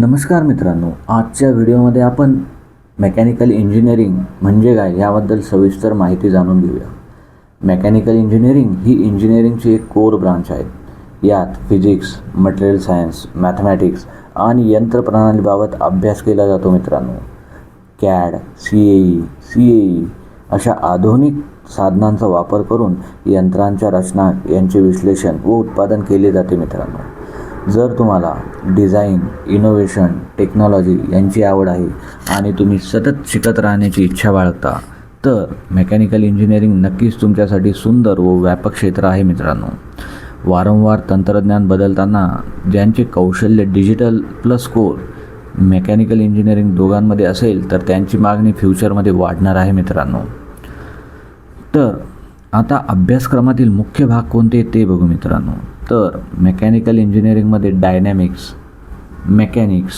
नमस्कार मित्रांनो आजच्या व्हिडिओमध्ये आपण मेकॅनिकल इंजिनिअरिंग म्हणजे काय याबद्दल सविस्तर माहिती जाणून घेऊया. मेकॅनिकल इंजिनिअरिंग ही इंजिनिअरिंगची एक कोर ब्रांच आहे. यात फिजिक्स मटेरियल सायन्स मॅथमॅटिक्स आणि यंत्रप्रणालीबाबत अभ्यास केला जातो मित्रांनो. CAD C A E C A E अशा आधुनिक साधनांचा वापर करून यंत्रांच्या रचना यांचे विश्लेषण व उत्पादन केले जाते मित्रांनो. जर तुम्हाला डिझाईन इनोव्हेशन टेक्नॉलॉजी यांची आवड आहे आणि तुम्ही सतत शिकत राहण्याची इच्छा बाळगता तर मेकॅनिकल इंजिनिअरिंग नक्कीच तुमच्यासाठी सुंदर व व्यापक क्षेत्र आहे मित्रांनो. वारंवार तंत्रज्ञान बदलताना ज्यांचे कौशल्य digital plus core mechanical engineering दोघांमध्ये असेल तर त्यांची मागणी फ्युचरमध्ये वाढणार आहे मित्रांनो. तर आता अभ्यासक्रमातील मुख्य भाग कोणते ते बघू मित्रांनो. तर मेकॅनिकल इंजिनिअरिंगमध्ये dynamics mechanics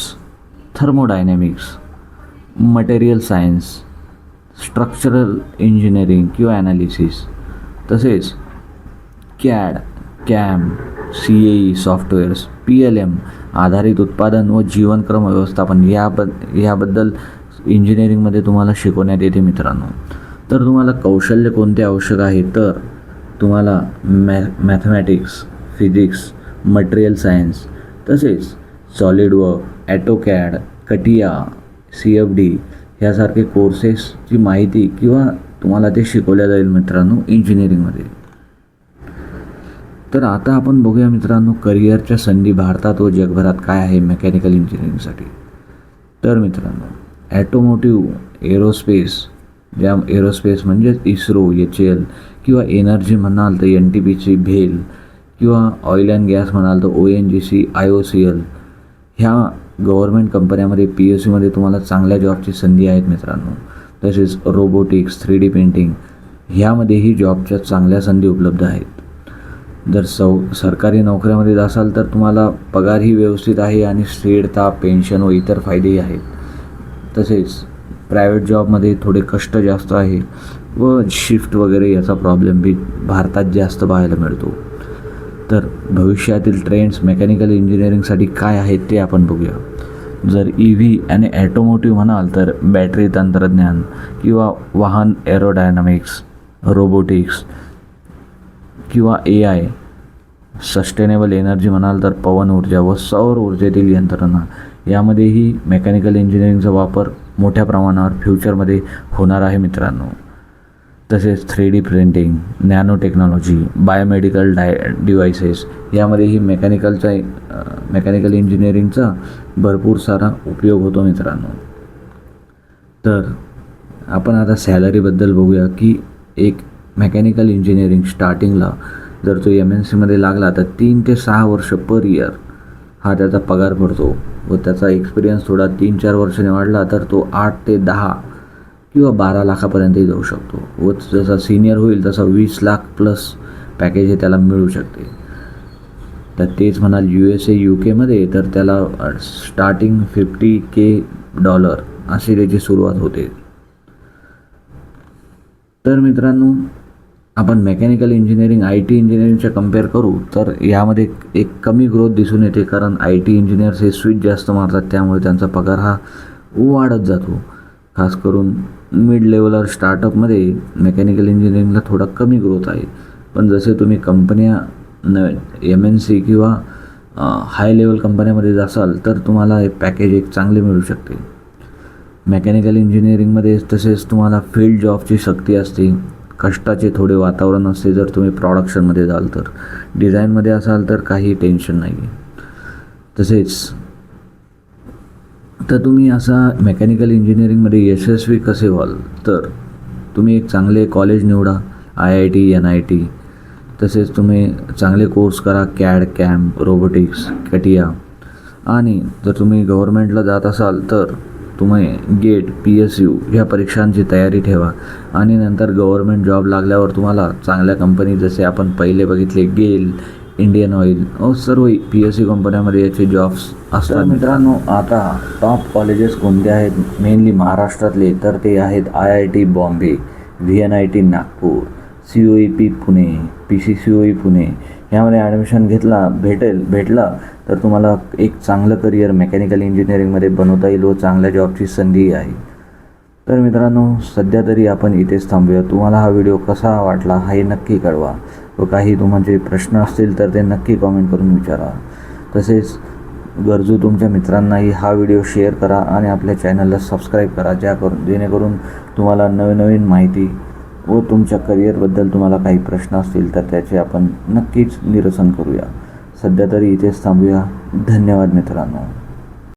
thermodynamics material science structural engineering किंवा ॲनालिसिस तसेच CAD CAM C A E softwares P L M आधारित उत्पादन व जीवनक्रम व्यवस्थापन याबद याबद्दल इंजिनिअरिंगमध्ये तुम्हाला शिकवण्यात येते मित्रांनो. तर तुम्हाला कौशल्य कोणते आवश्यक आहे? तर तुम्हाला मॅ मॅथमॅटिक्स फिजिक्स मटेरियल सायन्स तसेच SolidWorks AutoCAD CATIA C F D ह्यासारखे कोर्सेसची माहिती किंवा तुम्हाला ते शिकवल्या जाईल मित्रांनो इंजिनिअरिंगमध्ये तर आता आपण बघूया मित्रांनो करिअरच्या संधी भारतात व जगभरात काय आहे मेकॅनिकल इंजिनिअरिंगसाठी तर मित्रांनो ॲटोमोटिव्ह एरोस्पेस ज्या एरोस्पेस म्हणजेच इस्रो एच एल किंवा एनर्जी म्हणाल तर एन टी पीची भेल किंवा ऑइल अँड गॅस म्हणाल तर O N G C I O C L ह्या गव्हर्मेंट कंपन्यामध्ये पी एस सीमध्ये तुम्हाला चांगल्या जॉबची संधी आहेत मित्रांनो. तसेच रोबोटिक्स थ्री डी पेंटिंग ह्यामध्येही जॉबच्या चांगल्या संधी उपलब्ध आहेत. जर सौ सरकारी नोकऱ्यामध्ये असाल तर तुम्हाला पगारही व्यवस्थित आहे आणि स्थिरता पेन्शन व इतर फायदेही आहेत. तसेच प्रायव्हेट जॉबमध्ये थोडे कष्ट जास्त आहे व शिफ्ट वगैरे याचा प्रॉब्लेम बी भारतात जास्त पाहायला मिळतो. तर भविष्यातील ट्रेंड्स मेकॅनिकल इंजिनिअरिंगसाठी काय आहेत ते आपण बघूया. जर ई व्ही आणि ॲटोमोटिव्ह म्हणाल तर बॅटरी तंत्रज्ञान किंवा वाहन एरोडायनामिक्स रोबोटिक्स किंवा ए आय सस्टेनेबल एनर्जी म्हणाल तर पवन ऊर्जा व सौर ऊर्जेतील यंत्रणा यामध्येही मेकॅनिकल इंजिनिअरिंगचा वापर मोठ्या प्रमाणावर फ्युचरमध्ये होणार आहे मित्रांनो. तसेच three D printing nano technology biomedical डाय डिवायसेस यामध्येही मेकॅनिकलचा मेकॅनिकल इंजिनिअरिंगचा भरपूर सारा उपयोग होतो मित्रांनो. तर आपण आता सॅलरीबद्दल बघूया की एक मेकॅनिकल इंजिनिअरिंग स्टार्टिंगला जर तो एम एन सीमध्ये लागला तर तीन ते सहा वर्ष पर इयर हा त्याचा पगार पडतो व त्याचा एक्सपिरियन्स थोडा तीन चार वर्षाने वाढला तर तो आठ ते दहा किंवा बारा लाखापर्यंतही जाऊ शकतो. व जसा सिनियर होईल तसा वीस लाख प्लस पॅकेज हे त्याला मिळू शकते. तर तेच म्हणाल यू एस ए यू केमध्ये तर त्याला स्टार्टिंग फिफ्टी के डॉलर अशी त्याची सुरुवात होते. तर मित्रांनो आपण मेकॅनिकल इंजिनिअरिंग आय टी इंजिनिअरिंगच्या कंपेअर करू तर यामध्ये एक कमी ग्रोथ दिसून येते कारण आय टी इंजिनियर्स हे स्विच जास्त मारतात त्यामुळे त्यांचा पगार हा वाढत जातो. खास करून मिड लेवलवर स्टार्टअपमध्ये मेकॅनिकल इंजिनिअरिंगला थोडा कमी ग्रोथ आहे. पण जसे तुम्ही कंपन्या न एम एन सी किंवा हाय लेवल कंपन्यामध्ये जासाल तर तुम्हाला हे पॅकेज एक चांगले मिळू शकते. मेकॅनिकल इंजिनिअरिंगमध्ये तसेच तुम्हाला फील्ड जॉबची शक्ती असते. कष्टाचे थोडे वातावरण असते जर तुम्ही प्रॉडक्शनमध्ये जाल तर. डिझाईनमध्ये असाल तर काही टेन्शन नाही आहे तसेच तर तुम्ही असा मेकॅनिकल इंजिनिअरिंगमध्ये यशस्वी कसे व्हाल? तर तुम्ही एक चांगले कॉलेज निवडा I I T N I T तसेच तुम्ही चांगले कोर्स करा कॅड कॅम्प रोबोटिक्स कटिया आणि जर तुम्ही गव्हर्मेंटला जात असाल तर तुम्ही गेट पी एस यू ह्या परीक्षांची तयारी ठेवा. आणि नंतर गव्हर्मेंट जॉब लागल्यावर तुम्हाला चांगल्या कंपनी जसे आपण पहिले बघितले गेल इंडियन ऑइल व सर्व पी एस सी कंपन्यामध्ये याचे जॉब्स असतात. मित्रांनो आता टॉप कॉलेजेस कोणते आहेत? मेनली महाराष्ट्रातले. तर ते आहेत I I T Bombay V N I T Nagpur C O E P Pune P C C O E Pune. यामध्ये ॲडमिशन घेतला भेटेल भेटला तर तुम्हाला एक चांगलं करिअर मेकॅनिकल इंजिनिअरिंगमध्ये बनवता येईल. व चांगल्या जॉबची संधी आहे. तर मित्रांनो सध्या तरी आपण इथेच थांबूया. तुम्हाला हा व्हिडिओ कसा वाटला हे नक्की कळवा. व काही तुमचे प्रश्न असतील तर ते नक्की कॉमेंट करून विचारा. तसेच गरजू तुमच्या मित्रांनाही हा व्हिडिओ शेअर करा आणि आपल्या चॅनलला सबस्क्राईब करा ज्या करून जेणेकरून तुम्हाला नवनवीन माहिती व तुमच्या करिअरबद्दल तुम्हाला काही प्रश्न असतील तर त्याचे आपण नक्कीच निरसन करूया. सध्या तरी इथेच थांबूया. धन्यवाद मित्रांनो.